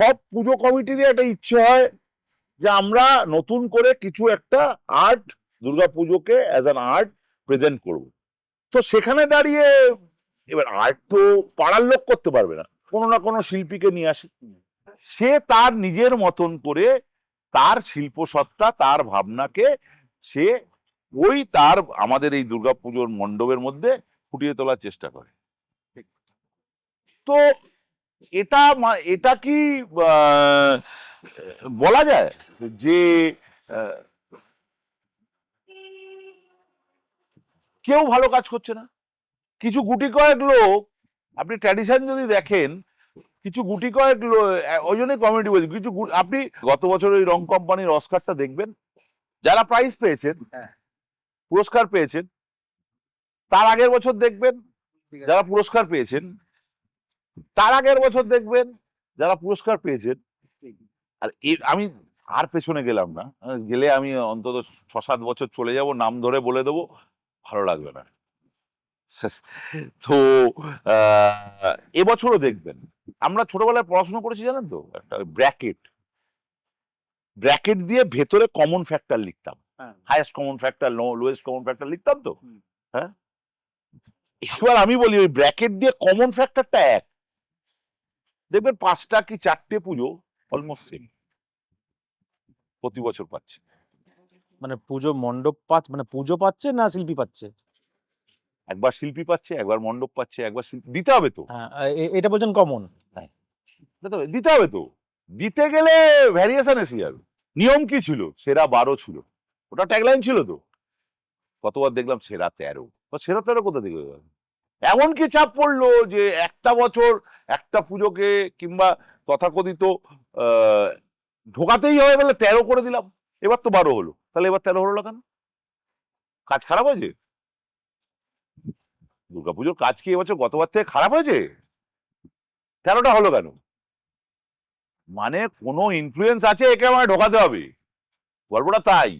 সব পুজো কমিটিরই একটা ইচ্ছে হয় যে আমরা নতুন করে কিছু একটা আর্ট দুর্গা পুজোকে অ্যাজ অ্যান আর্ট প্রেজেন্ট করব। তো সেখানে দাঁড়িয়ে এবার আর্ট তো পাড়ার লোক করতে পারবে না, কোনো না কোনো শিল্পীকে নিয়ে আসে। সে তার নিজের মতন করে তার শিল্পসত্তা, তার ভাবনাকে সে ওই তার আমাদের এই দুর্গাপুজোর মণ্ডপের মধ্যে ফুটিয়ে তোলার চেষ্টা করে। তো এটা এটা কি বলা যায় যে কেউ ভালো কাজ করছে না? কিছু গুটি কয়েক লোক আপনি ট্র্যাডিশন যদি দেখেন কিছু গুটি কয়েক লোক ওই জন্যই কমেডি বলছি কিছু আপনি গত বছর ওই রং কোম্পানির অস্কারটা দেখবেন? যারা প্রাইজ পেয়েছেন হ্যাঁ। পুরস্কার পেয়েছেন তার আগের বছর দেখবেন যারা পুরস্কার পেয়েছেন তার আগের বছর দেখবেন যারা পুরস্কার পেয়েছেন আর আমি আর পেছনে গেলাম না। গেলে আমি অন্তত ছ সাত বছর চলে যাব নাম ধরে বলে দেবো ভালো লাগবে না। তো এবছরও দেখবেন। আমরা ছোটবেলায় পড়াশোনা করেছি জানেন তো? একটা ব্র্যাকেট। ব্র্যাকেট দিয়ে ভেতরে কমন ফ্যাক্টর লিখতাম। হ্যাঁ। Highest common factor lowest common factor লিখতাম তো। হ্যাঁ? এবার আমি বলি ওই ব্র্যাকেট দিয়ে কমন ফ্যাক্টরটা এক। দেখবেন পাঁচটা কি চারটে পুজো অলমোস্ট সেম প্রতি বছর পাচ্ছে। মানে পুজো মণ্ডপ পাচ্ছে মানে পুজো পাচ্ছে না শিল্পী পাচ্ছে? একবার শিল্পী পাচ্ছে একবার মণ্ডপ পাচ্ছে একবার শিল্পী দিতে হবে তো। হ্যাঁ এটা বলছেন কমন। দিতে হবে- তো। দিতে গেলে ভ্যারিয়েশন এসে যাবে। নিয়ম কি ছিল? সেরা বারো ছিল। ওটা ট্যাগলাইন ছিল তো। কতবার দেখলাম সেরা তেরো। সেরা তেরো কোথা থেকে হয়ে গেল? এমন কি চাপ পড়ল যে একটা বছর একটা পুজোকে কিংবা তথাকথিত ঢোকাতেই হবে বলে তেরো করে দিলাম। এবার তো বারো হলো। তাহলে এবার তেরো হলো কেন? কাজ খারাপ হয়েছে? দুর্গাপুজোর কাজ কি এবছর গতবার থেকে খারাপ হয়েছে? তেরোটা হলো কেন? মানে কোনো ইনফ্লুয়েন্স আছে একে আমায় ঢোকাতে হবে। গল্পটা তাই।